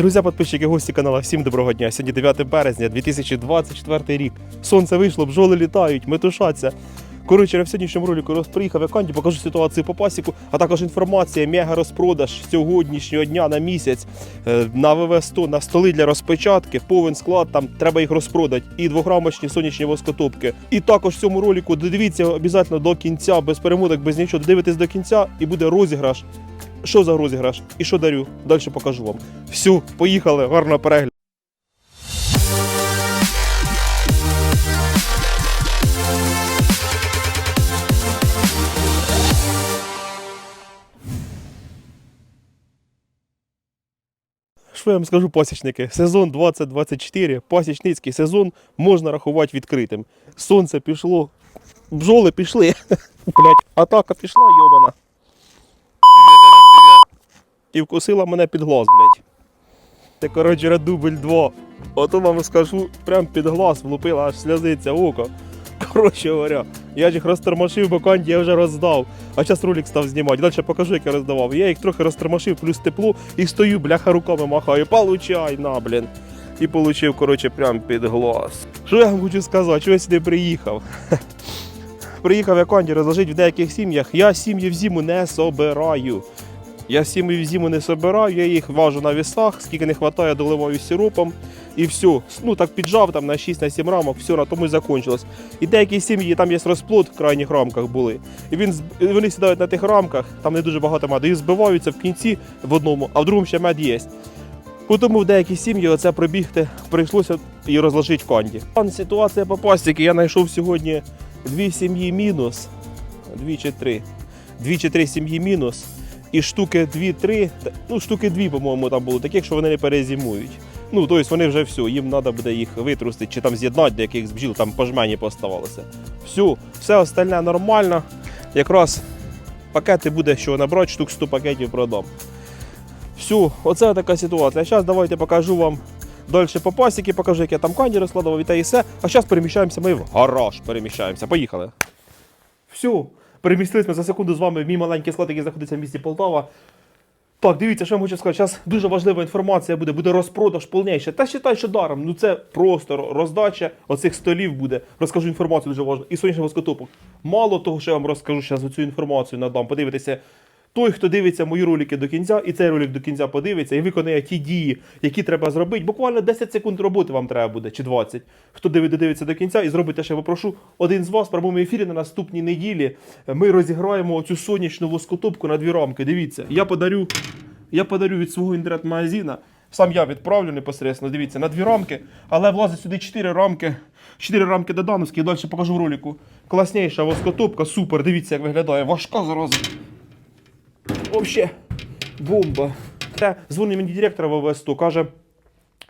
Друзі, підписчики, гості каналу, всім доброго дня. Сьогодні 9 березня 2024 рік. Сонце вийшло, бджоли літають, метушаться. Коротше, я в сьогоднішньому ролику розприїхав Яканді, покажу ситуацію по пасіку, а також інформація, мега розпродаж сьогоднішнього дня на місяць е, на ВВ100, на столи для розпечатки, повен склад, там треба їх розпродати, і двограмочні сонячні воскотопки. І також в цьому ролику додивіться обов'язково до кінця, без перемоток, без нічого. Дивитесь до кінця і буде розіграш. Що за розіграш? І що дарю? Далі покажу вам. Все, поїхали, гарного перегляду. Що я вам скажу, пасічники? Сезон 2024, пасічницький сезон можна рахувати відкритим. Сонце пішло, бджоли пішли. Блять, атака пішла, йобана. І вкусила мене під глаз, блять. Це, коротше, дубль 2. Ото вам скажу, прям під глаз влупила, аж сльозиться око. Коротше говоря, я ж їх розтормошив, бо канді я вже роздав. А зараз ролик став знімати. Далі покажу, як я роздавав. Я їх трохи розтормошив, плюс тепло, і стою, бляха, руками махаю. Получай, на, блін. І получив, коротше, прям під глаз. Що я вам хочу сказати? Чого я сюди приїхав? Приїхав я канді розложити в деяких сім'ях. Я сім'ї в зиму не собираю. Я сім'ї в зиму не собираю, я їх важу на вісах, скільки не вистачає, доливаю сиропом. І все. Ну так піджав там на 6-7 рамок, все, на тому і закончилось. І деякі сім'ї, там є розплод в крайніх рамках були. І він, вони сідають на тих рамках, там не дуже багато меду, і збиваються в кінці в одному, а в другому ще мед є. Тому в деякі сім'ї оце пробігти прийшлося і розложити канді. Пан ситуація по пастіки. Я знайшов сьогодні дві сім'ї мінус, дві чи три. Дві чи три сім'ї мінус. І штуки дві-три, та- ну штуки дві, по-моєму, там було таких, що вони не перезимують. Ну, тобто вони вже все, їм треба буде їх витрустити чи там з'єднати, до яких бджіл там по жмені поставалося. Все, все остальне нормально. Якраз пакети буде, що набрати, штук 100 пакетів продам. Все, оце така ситуація. Зараз давайте покажу вам далі по пасіки, покажу, як я там канді розкладував і те і все. А зараз переміщаємося ми в гараж. Переміщаємося. Поїхали. Все, перемістились ми за секунду з вами в мій маленький склад, який знаходиться в місті Полтава. Так, дивіться, що я вам хочу сказати. Зараз дуже важлива інформація буде, буде розпродаж повніше. Та считай, що даром. Ну це просто роздача оцих столів буде. Розкажу інформацію дуже важливу. І сонячний воскотопок. Мало того, що я вам розкажу зараз оцю інформацію надам. Подивитися. Той, хто дивиться мої ролики до кінця, і цей ролик до кінця подивиться і виконає ті дії, які треба зробити. Буквально 10 секунд роботи вам треба буде, чи 20. Хто диви- додивиться до кінця і зробить те, що я попрошу. Один з вас в прямому ефірі на наступній неділі ми розіграємо цю сонячну воскотопку на дві рамки. Дивіться, я подарю, я подарю від свого інтернет-магазина. Сам я відправлю непосередньо, дивіться, на дві рамки, але влазить сюди 4 рамки. 4 рамки додановські, далі покажу в ролику. Класніша воскотопка, супер, дивіться, як виглядає. Важка зараза. Вообще бомба. Та дзвонить мені директор ВВС-100, каже.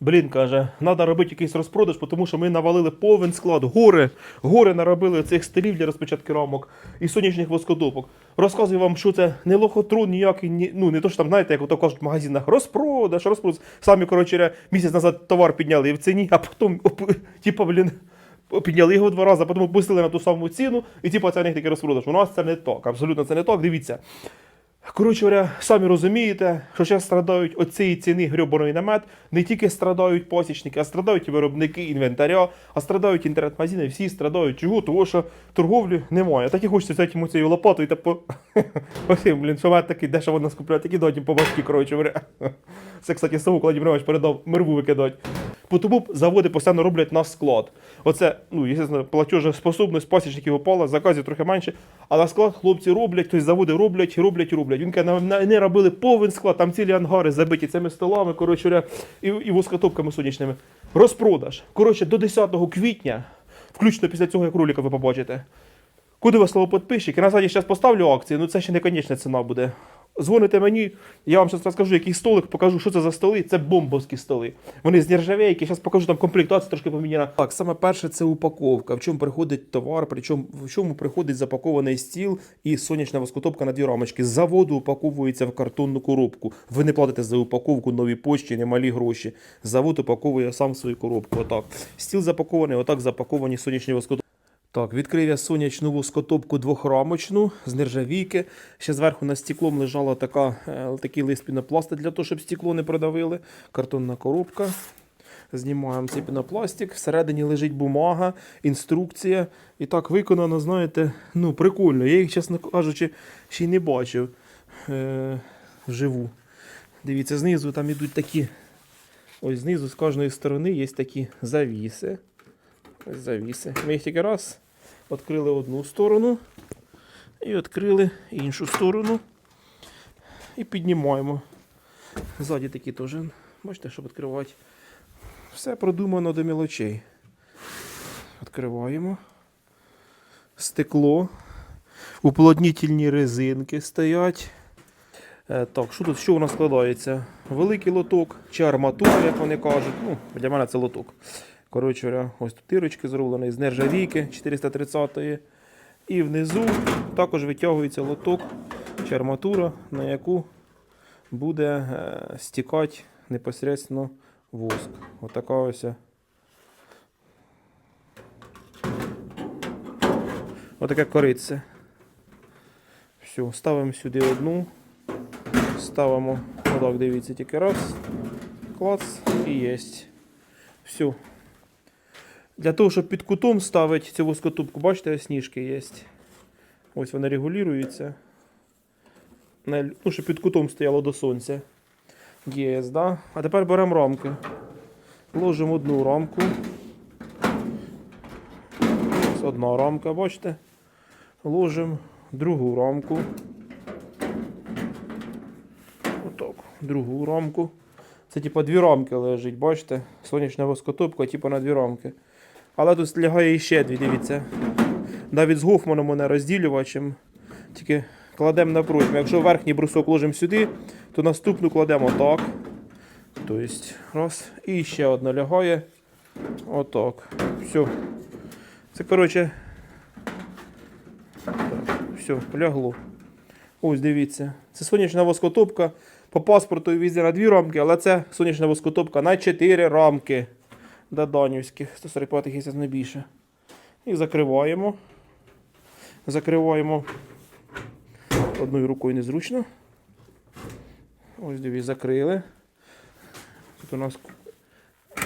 Блін, каже, треба робити якийсь розпродаж, тому що ми навалили повен склад, гори, гори наробили цих столів для розпечатки рамок і сонячних воскодопок. Розказую вам, що це не лохотрон ніякий, ні, ну не то що там, знаєте, як ото кажуть в магазинах, розпродаж, розпродаж. Самі, коротше, місяць назад товар підняли в ціні, а потім, типа, блін, підняли його два рази, а потім опустили на ту саму ціну, і типа це в них такий розпродаж. У нас це не так, абсолютно це не так. Дивіться. Коротше говоря, самі розумієте, що зараз страдають цієї ціни грьобаної намет. Не тільки страдають посічники, а страдають і виробники інвентаря, а страдають інтернет-магазини, всі страдають. Чого? Тому що торговлі немає. Так і хочеться взяти йому цією лопатою та по. Оцим, блін, що мед такий дешево нас купляють, такі дати їм по башки, коротше говоря. Це, кстати, Саву Владимир Іванович передав мирву викидати. Тому заводи постійно роблять на склад. Оце, ну, звісно, платежоспособність пасічників опала, заказів трохи менше. А на склад хлопці роблять, тобто заводи роблять, роблять, роблять. Він каже, «На- на- не робили повен склад, там цілі ангари забиті цими столами, коротше, і, і воскотопками сонячними. Розпродаж. Коротше, до 10 квітня, включно після цього, як ролика ви побачите. Куди ви слово підписчик? Я на сайті зараз поставлю акції, ну це ще не конечна ціна буде. Дзвоните мені, я вам зараз розкажу, який столик, покажу, що це за столи. Це бомбовські столи. Вони з нержавейки, зараз покажу там комплектацію трошки поміняна. Так, саме перше це упаковка. В чому приходить товар, причому в чому приходить запакований стіл і сонячна воскотопка на дві рамочки. Заводу упаковується в картонну коробку. Ви не платите за упаковку нові почті, немалі гроші. Завод упаковує сам свою коробку. Отак. Стіл запакований, отак запаковані сонячні воскотопки. Так, відкрив я сонячну воскотопку двохрамочну з нержавійки. Ще зверху над стеклом лежала така, е, такий лист пінопласту для того, щоб стекло не продавили. Картонна коробка. Знімаємо цей пінопластик. Всередині лежить бумага, інструкція. І так виконано, знаєте, ну, прикольно. Я їх, чесно кажучи, ще й не бачив е, вживу. Дивіться, знизу там ідуть такі. Ось знизу з кожної сторони є такі завіси. Завіси. Ми їх тільки раз відкрили одну сторону і відкрили іншу сторону. І піднімаємо. Ззаді такі теж. Бачите, щоб відкривати. Все продумано до мілочей. Відкриваємо. Стекло. Уплотнітельні резинки стоять. Е, так, що тут що у нас складається? Великий лоток чи арматура, як вони кажуть. Ну, для мене це лоток. Коротше, ось тут тирочки зроблені з нержавійки 430-ї. І внизу також витягується лоток чи арматура, на яку буде е, стікати непосередньо воск. Отака ось. Отаке корице. Все, ставимо сюди одну. Ставимо, отак, дивіться, тільки раз. Клац і єсть. Все. Для того, щоб під кутом ставити цю воскотубку, бачите, сніжки є. Ось вона регулюється. Ну, щоб під кутом стояло до сонця. Є, да? А тепер беремо рамки. Ложимо одну рамку. Ось одна рамка, бачите? Ложимо другу рамку. Отак, другу рамку. Це типа дві рамки лежить, бачите? Сонячна воскотопка, типа на дві рамки. Але тут лягає іще дві, дивіться. Навіть з Гофманом мене розділювачем. Тільки кладемо напротив. Якщо верхній брусок ложимо сюди, то наступну кладемо так. Тобто, раз. І ще одна лягає. Отак. Все. Це, коротше. Все, лягло. Ось дивіться. Це сонячна воскотопка. По паспорту візі на дві рамки, але це сонячна воскотопка на 4 рамки. Даданівських. 145 є не більше. І закриваємо. Закриваємо одною рукою незручно. Ось дивіться, закрили. Тут у нас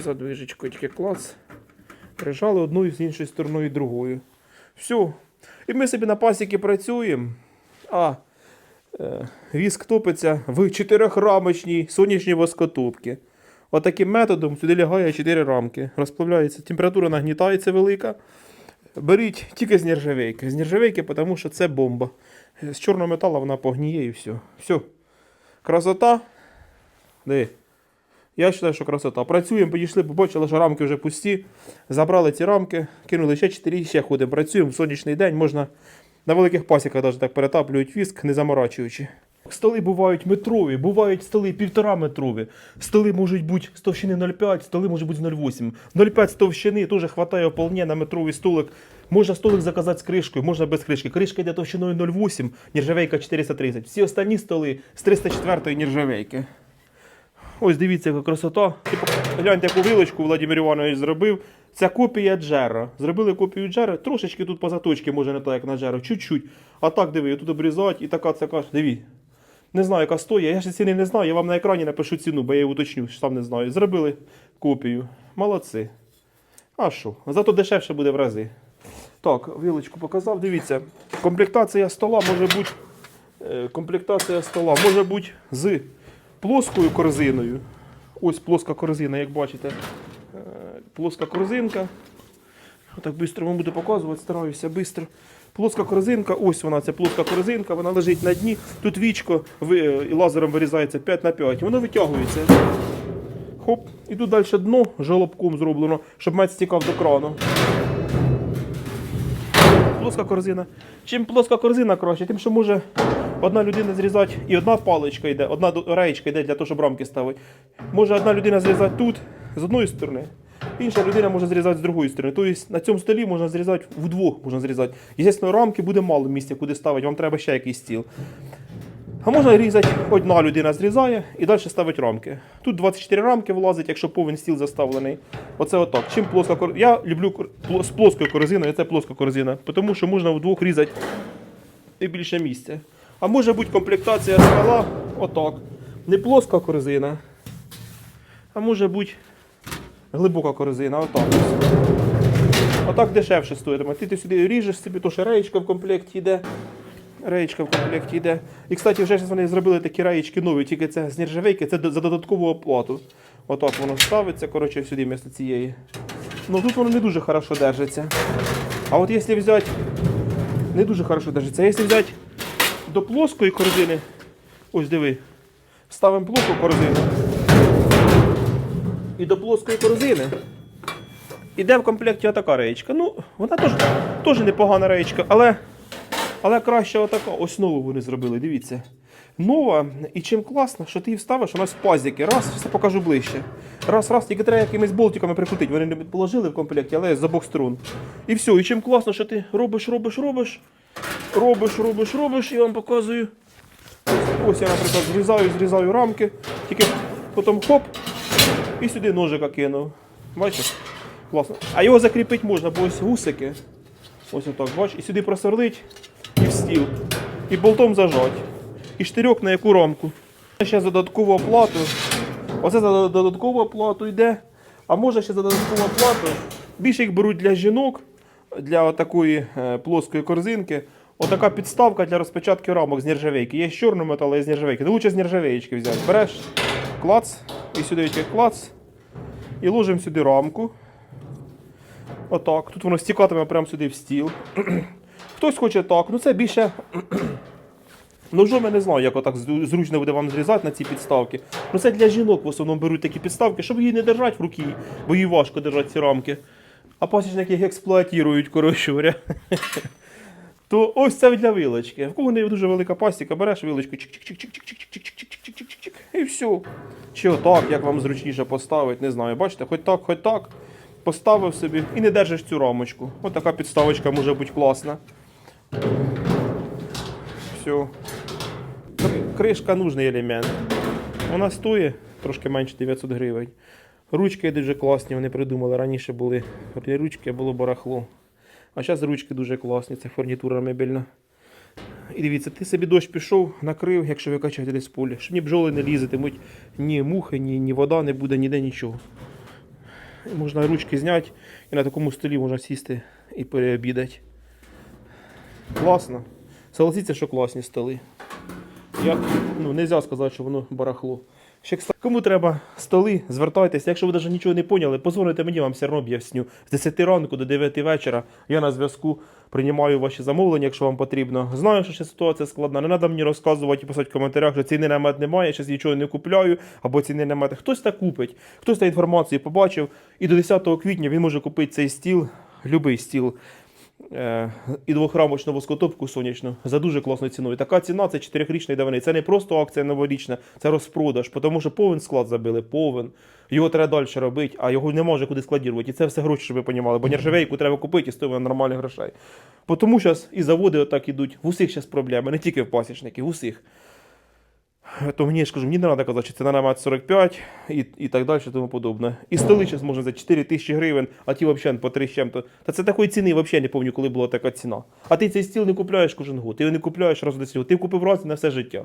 задвижечкою тільки клац. Прижали одною з іншою стороною другою. Все. І ми собі на пасіки працюємо. А е, віск топиться в чотирьохрамочній сонячній воскотопці. Отаким методом сюди лягає 4 рамки. Розплавляється, температура нагнітається велика. Беріть тільки з нержавейки. З нержавейки, тому що це бомба. З чорного металу вона погніє і все. Все. Красота. Диви. Я вважаю, що красота. Працюємо, підійшли, побачили, що рамки вже пусті. Забрали ці рамки, кинули ще 4 і ще ходимо. Працюємо в сонячний день. Можна на великих пасіках навіть так перетаплюють віск, не заморачуючи. Столи бувають метрові, бувають столи півтора метрові. Столи можуть бути з товщини 0,5, столи можуть бути з 0,8. 0,5 з товщини теж вистачає вполне на метровий столик. Можна столик заказати з кришкою, можна без кришки. Кришка йде товщиною 0,8, нержавейка 430. Всі останні столи з 304 нержавейки. Ось дивіться, яка красота. Гляньте, яку вилочку Владимир Іванович зробив. Це копія джера. Зробили копію джера, трошечки тут по заточці, може не так, як на джеру, чуть-чуть. А так диви, тут обрізати і така така. Диві. Не знаю, яка стоїть. Я ще ціни не знаю. Я вам на екрані напишу ціну, бо я її уточню, що сам не знаю. Зробили копію. Молодці. А що? Зато дешевше буде в рази. Так, вилочку показав. Дивіться, комплектація стола може бути. е, Комплектація стола може бути з плоскою корзиною. Ось плоска корзина, як бачите. Е, Плоска корзинка. Отак швидко вам буду показувати, стараюся швидко. Плоска корзинка, ось вона, це плоска корзинка, вона лежить на дні. Тут вічко лазером вирізається 5 на 5. Воно витягується. Хоп, і тут далі дно жолобком зроблено, щоб мед стікав до крану. Плоска корзина. Чим плоска корзина краще, тим, що може одна людина зрізати і одна паличка йде, одна реєчка йде для того, щоб рамки ставити. Може одна людина зрізати тут з одної сторони, інша людина може зрізати з другої сторони. Тобто на цьому столі можна зрізати вдвох можна зрізати. Звісно, рамки буде мало місця, куди ставити, вам треба ще якийсь стіл. А можна різати, одна людина зрізає і далі ставить рамки. Тут 24 рамки влазить, якщо повен стіл заставлений. Оце отак. Чим плоска кор... Я люблю з плоскою корзиною, це плоска корзина, тому що можна вдвох різати і більше місця. А може бути комплектація стола отак. Не плоска корзина, а може бути глибока корзина, отак. Отак дешевше стоїтиме. Ти, ти сюди ріжеш собі, то ще реєчка в комплекті йде. Реєчка в комплекті йде. І, кстати, вже вони зробили такі реєчки нові, тільки це з нержавейки, це за додаткову оплату. Отак воно ставиться, коротше, сюди вмісто цієї. Ну тут воно не дуже хорошо держиться. А от якщо взяти, не дуже хорошо держиться. А якщо взяти до плоскої корзини, ось диви, ставимо плоску корзину. І до плоскої корзини Іде в комплекті отака реєчка. Ну, вона теж, непогана реєчка, але, але краще отака. Ось нову вони зробили, дивіться. Нова, і чим класно, що ти її вставиш, у нас пазики. Раз, все покажу ближче. Раз, раз, тільки треба якимись болтиками прикрутити. Вони не положили в комплекті, але з обох сторон. І все. І чим класно, що ти робиш, робиш, робиш, робиш, робиш, робиш, я вам показую. Ось я, наприклад, зрізаю, зрізаю рамки, тільки потім хоп, і сюди ножика кинув. Бачиш? Класно. А його закріпити можна, бо ось гусики. Ось отак, бач, і сюди просверлить і в стіл. І болтом зажать. І штирьок на яку рамку. Ще за додаткову оплату. Оце за додаткову оплату йде. А може ще за додаткову оплату. Більше їх беруть для жінок, для такої е, плоскої корзинки. Отака підставка для розпечатки рамок з нержавейки. Є з чорного металу, є з нержавейки. Ну, лучше з нержавеєчки взяти. Береш клац, і сюди йде клац. І ложимо сюди рамку. Отак. Тут воно стікатиме прямо сюди в стіл. Хтось хоче так. Ну це більше. Ножом я не знаю, як отак зручно буде вам зрізати на ці підставки. Ну це для жінок в основному беруть такі підставки, щоб її не держати в руки, бо їй важко держати ці рамки. А пасічники їх експлуатують, коротше говоря. То ось це для вилочки. В кого не дуже велика пастіка, береш вилочку, чик-чик-чик-чик-чик-чик-чик-чик-чик-чик-чик-чик-чик, і все. Чи отак, як вам зручніше поставити, не знаю. Бачите, хоч так, хоч так. Поставив собі і не держиш цю рамочку. Ось така підставочка може бути класна. Все. Кришка нужний елемент. Вона стоїть трошки менше 900 гривень. Ручки дуже класні, вони придумали. Раніше були ручки, було барахло. А зараз ручки дуже класні, це фурнітура мебельна. І дивіться, ти собі дощ пішов, накрив, якщо ви качаєте десь в полі, щоб ні бджоли не лізатимуть, ні мухи, ні, ні вода не буде, ніде нічого. Можна ручки зняти і на такому столі можна сісти і переобідати. Класно. Согласіться, що класні столи. Як, ну, не можна сказати, що воно барахло. Кому треба столи, звертайтеся. Якщо ви навіть нічого не поняли, позвоните мені, вам все одно об'ясню. З 10 ранку до 9 вечора я на зв'язку приймаю ваші замовлення, якщо вам потрібно. Знаю, що ще ситуація складна. Не треба мені розказувати і писати в коментарях, що ціни на мед немає, я зараз нічого не купляю, або ціни на мед. Хтось так купить, хтось та інформацію побачив, і до 10 квітня він може купити цей стіл, любий стіл. Е, і двохрамочну воскотопку сонячну за дуже класною ціною. Така ціна це 4-річної давини. Це не просто акція новорічна, це розпродаж, тому що повен склад забили, повен. Його треба далі робити, а його не може куди складірувати. І це все гроші, щоб ви розуміли. Бо нержавейку треба купити і стоїть нормальних грошей. Тому зараз і заводи отак ідуть. В усіх зараз проблеми, не тільки в пасічників, в усіх. То мені я ж кажу, мені не треба казати, що це на мат 45 і, і так далі, тому подобне. І столи зараз можна за 4 тисячі гривень, а ті взагалі по 3 з чим-то. Та це такої ціни взагалі не пам'ятаю, коли була така ціна. А ти цей стіл не купляєш кожен год, ти його не купляєш раз до 10 ти купив раз на все життя.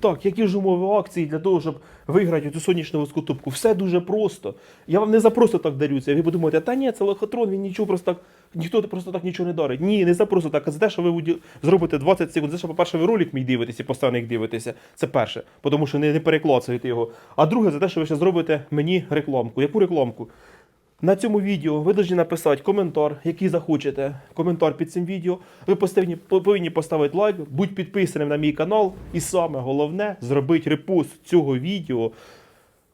Так, які ж умови акції для того, щоб виграти цю сонячну воскотопку? Все дуже просто. Я вам не за просто так дарю це. Ви подумаєте, та ні, це лохотрон, він нічого просто так, ніхто просто так нічого не дарить. Ні, не за просто так, а за те, що ви зробите 20 секунд. За що, по-перше, ви ролик мій дивитесь і постійно їх дивитеся. Це перше, тому що не, не переклацуєте його. А друге, за те, що ви ще зробите мені рекламку. Яку рекламку? На цьому відео ви повинні написати коментар, який захочете. Коментар під цим відео. Ви повинні, поставити лайк, будь підписаним на мій канал. І саме головне зробити репост цього відео.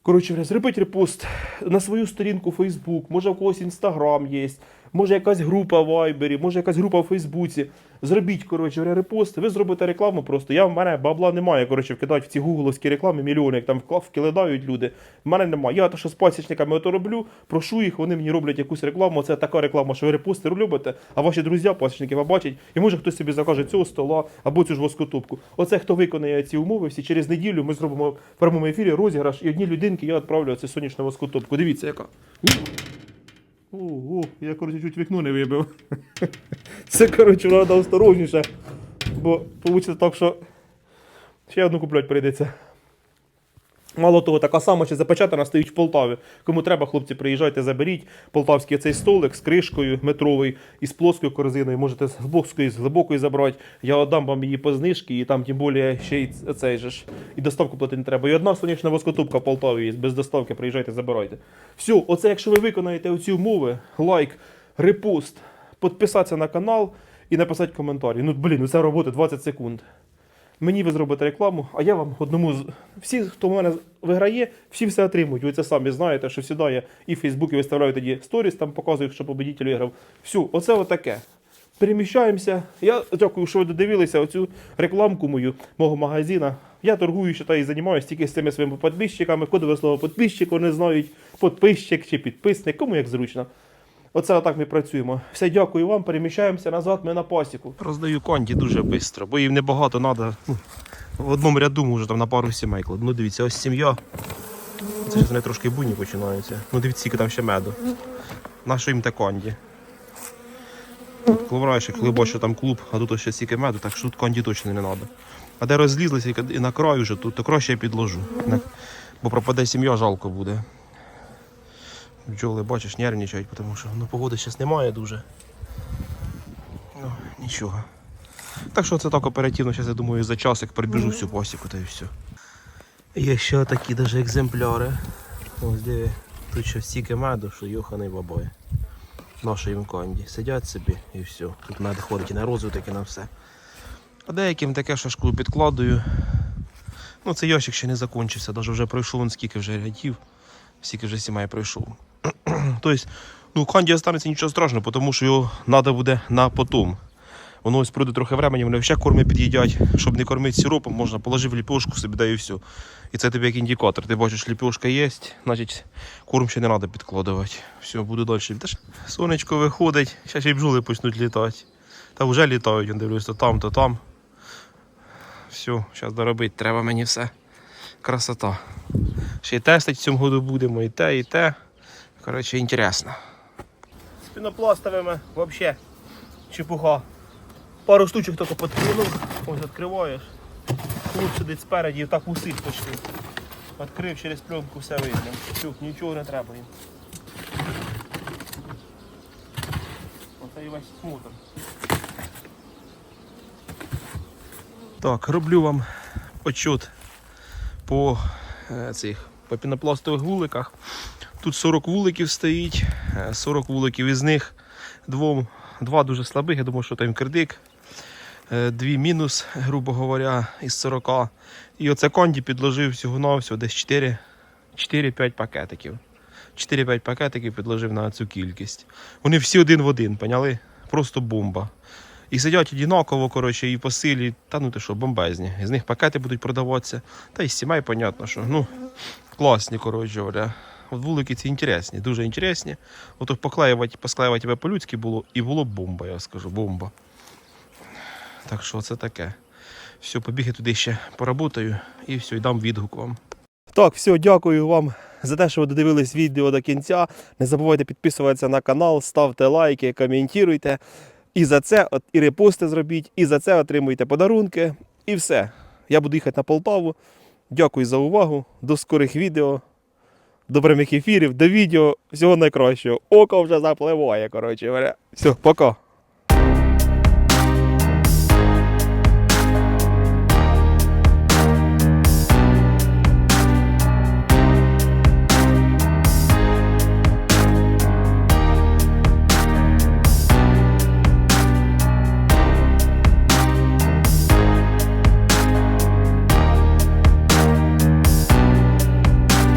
Коротше, зробіть репост на свою сторінку Facebook, може в когось Instagram є, може якась група в Вайбері, може якась група в Фейсбуці. Зробіть, коротше, репост, ви зробите рекламу просто. Я в мене бабла немає, коротше, вкидати в ці гугловські реклами мільйони, як там вкидають люди. В мене немає. Я то, що з пасічниками ото роблю, прошу їх, вони мені роблять якусь рекламу. Це така реклама, що ви репости любите, а ваші друзі, пасічники побачать, і може хтось собі закаже цього стола або цю ж воскотопку. Оце хто виконає ці умови, всі через неділю ми зробимо в прямому ефірі розіграш, і одній людинки я відправлю цю сонячну воскотопку. Дивіться, яка. Ого, я, коротше, чуть вікно не вибив. Це, коротше, треба осторожніше. Бо вийде так, що ще одну куплять прийдеться. Мало того, така сама ще запечатана стоїть в Полтаві. Кому треба, хлопці, приїжджайте, заберіть полтавський цей столик з кришкою метровий і з плоскою корзиною. Можете з глибокої, з глибокої забрати. Я отдам вам її по знижці, і там тим більше ще й цей же ж. І доставку платити не треба. І одна сонячна воскотубка в Полтаві є. Без доставки приїжджайте, забирайте. Все, оце якщо ви виконаєте оці умови, лайк, репост, підписатися на канал і написати коментарі. Ну, блін, ну це робота 20 секунд. Мені ви зробите рекламу, а я вам одному з всі, хто в мене виграє, всі все отримують. Ви це самі знаєте, що я і в Фейсбуці виставляю тоді сторіс, там показую, що победитель виграв. Все, оце отаке. Переміщаємося. Я дякую, що ви додивилися оцю рекламку мою мого магазина. Я торгую, що та і займаюся тільки з цими своїми підписчиками. Кодове слово підписчик, вони знають, підписчик чи підписник, кому як зручно. Оце отак ми працюємо. Все, дякую вам, переміщаємося назад, ми на пасіку. Роздаю конді дуже швидко, бо їм небагато треба. В одному ряду може там на пару сімей кладу. Ну дивіться, ось сім'я. Це ж вони трошки буйні починаються. Ну дивіться, скільки там ще меду. На що їм те конді? Кловраєш, коли бачу там клуб, а тут ще стільки меду, так що тут конді точно не треба. А де розлізлися і на краю вже тут, то краще я підложу. Бо пропаде сім'я, жалко буде. Бджоли, бачиш, нервничають, тому що ну, погоди зараз немає дуже. Ну, нічого. Так що це так оперативно, зараз я думаю, за час, як прибіжу всю пасіку та і все. Є ще такі даже екземпляри. Ось диви, тут ще стільки меду, що йоханий бабой. Наші їм конді. Сидять собі і все. Тут мед ходить і на розвиток, і на все. А деяким таке шашку підкладую. Ну, цей ящик ще не закінчився, навіть вже пройшов скільки вже рядів, скільки вже сімей пройшов. тобто, ну, канді останеться нічого страшного, тому що його треба буде на потом. Воно ось пройде трохи времени, вони ще корми під'їдять. Щоб не кормити сиропом, можна положив ліпешку собі, да і все. І це тобі як індикатор. Ти бачиш, ліпешка є, значить корм ще не треба підкладувати. Все, буду далі. Теж сонечко виходить, зараз ще й бджоли почнуть літати. Та вже літають, я дивлюсь, то там, то там. Все, зараз доробити треба мені все. Красота. Ще й тестить в цьому году будемо, і те, і те. Коротше, інтересно. З пінопластовими взагалі чепуха. Пару штучок тільки підкинув. Ось відкриваєш. Клуб сидить спереді і так усить почти. Відкрив через пленку все видно. Все, нічого не треба їм. Оце і весь смотр. Так, роблю вам отчет по е, цих по пінопластових вуликах. Тут 40 вуликів стоїть, е, 40 вуликів із них двом, два дуже слабих, я думаю, що там кирдик. Е, Дві мінус, грубо говоря, із 40. І оце конді підложив всього на всього десь 4 4-5 пакетиків. 4-5 пакетиків підложив на цю кількість. Вони всі один в один, поняли? Просто бомба. І сидять однаково, коротше, і по силі, та ну ти що, бомбезні. З них пакети будуть продаватися. Та й сімей, понятно, що. Ну, класні, коротше говоря. Вулики ці інтересні, дуже інтересні. Ото поклеювати, посклеювати тебе по-людськи було, і було бомба, я скажу, бомба. Так що це таке. Все, побіг я туди ще поработаю і все, і дам відгук вам. Так, все, дякую вам за те, що ви додивились відео до кінця. Не забувайте підписуватися на канал, ставте лайки, коментуйте. І за це от, і репости зробіть, і за це отримуйте подарунки. І все. Я буду їхати на Полтаву. Дякую за увагу. До скорих відео, до прямих ефірів, до відео. Всього найкращого. Око вже запливає. Коротше. Все, пока.